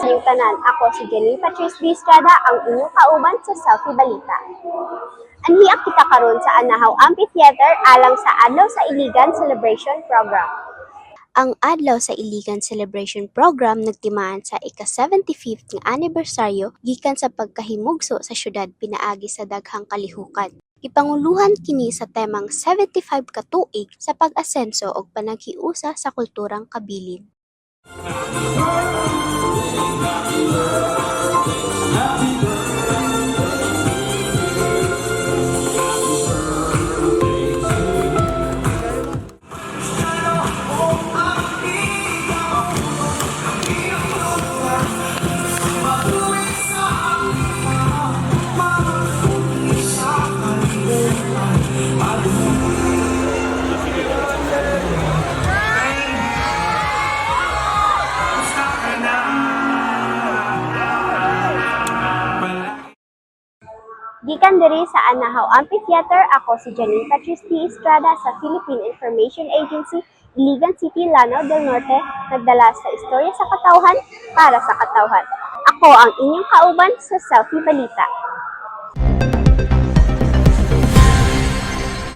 sa inyong tanan. Ako si Janine Patrice D. Estrada, ang inyong kauban sa Selfie Balita. Anhiak kita karon sa Anahaw Amphitheater alang sa Adlaw sa Iligan Celebration Program. Ang Adlaw sa Iligan Celebration Program nagtimaan sa ika-75th nga anibersaryo gikan sa pagkahimugso sa syudad pinaagi sa daghang kalihukan. Ipanguluhan kini sa temang 75 ka tuig sa pag-asenso ug panaghiusa sa kulturang kabilin. I don't. Gikan diri sa Anahaw Amphitheater, ako si Janine Patrice T. Estrada sa Philippine Information Agency, Iligan City, Lanao del Norte, nagdala sa istorya sa katawhan para sa katawhan. Ako ang inyong kauban sa Selfie Balita.